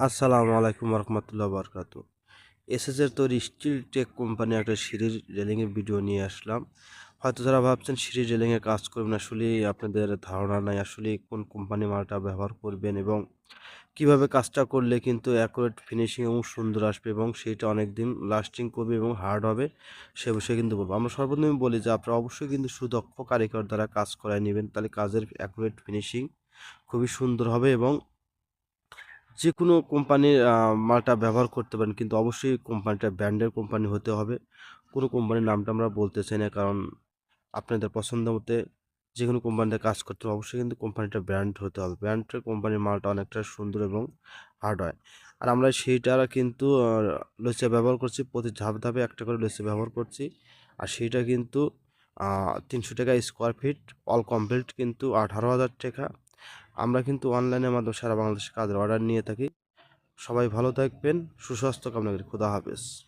আসসালামু আলাইকুম রহমতুল্লাহ বরকাত। এসএসের তৈরি স্টিল টেক কোম্পানি একটা সিঁড়ির রেলিংয়ের ভিডিও নিয়ে আসলাম। হয়তো যারা ভাবছেন সিঁড়ির রেলিংয়ে কাজ করবেন আসলে আপনাদের ধারণা নাই আসলে কোন কোম্পানি মালটা ব্যবহার করবেন এবং কীভাবে কাজটা করলে কিন্তু অ্যাকুরেট ফিনিশিং এবং সুন্দর আসবে এবং সেইটা অনেক দিন লাস্টিং করবে এবং হার্ড হবে, সে বিষয়ে কিন্তু বলব। আমরা সর্বপ্রথম বলি যে আপনারা অবশ্যই কিন্তু সুদক্ষ কারিগর দ্বারা কাজ করায় নেবেন, তাহলে কাজের অ্যাকুরেট ফিনিশিং খুবই সুন্দর হবে এবং যে কোনো কোম্পানির মালটা ব্যবহার করতে পারেন, কিন্তু অবশ্যই কোম্পানিটা ব্র্যান্ডের কোম্পানি হতে হবে। কোনো কোম্পানির নামটা আমরা বলতে চাই না, কারণ আপনাদের পছন্দ মতে যে কোনো কোম্পানিতে কাজ করতে হবে, অবশ্যই কিন্তু কোম্পানিটা ব্র্যান্ড হতে হবে। ব্র্যান্ডের কোম্পানির মালটা অনেকটা সুন্দর এবং হার্ড হয়। আর আমরা সেইটা কিন্তু লসে ব্যবহার করছি, প্রতি ধাপ ধাপে একটা করে লসে ব্যবহার করছি। আর সেইটা কিন্তু তিনশো টাকা স্কোয়ার ফিট অল কমপ্লিট কিন্তু আঠারো হাজার টাকা। আমরা কিন্তু অনলাইনের মাধ্যমে সারা বাংলাদেশে কাজের অর্ডার নিয়ে থাকি। সবাই ভালো থাকবেন, সুস্বাস্থ্য কামনা করি। খুদা হাফেজ।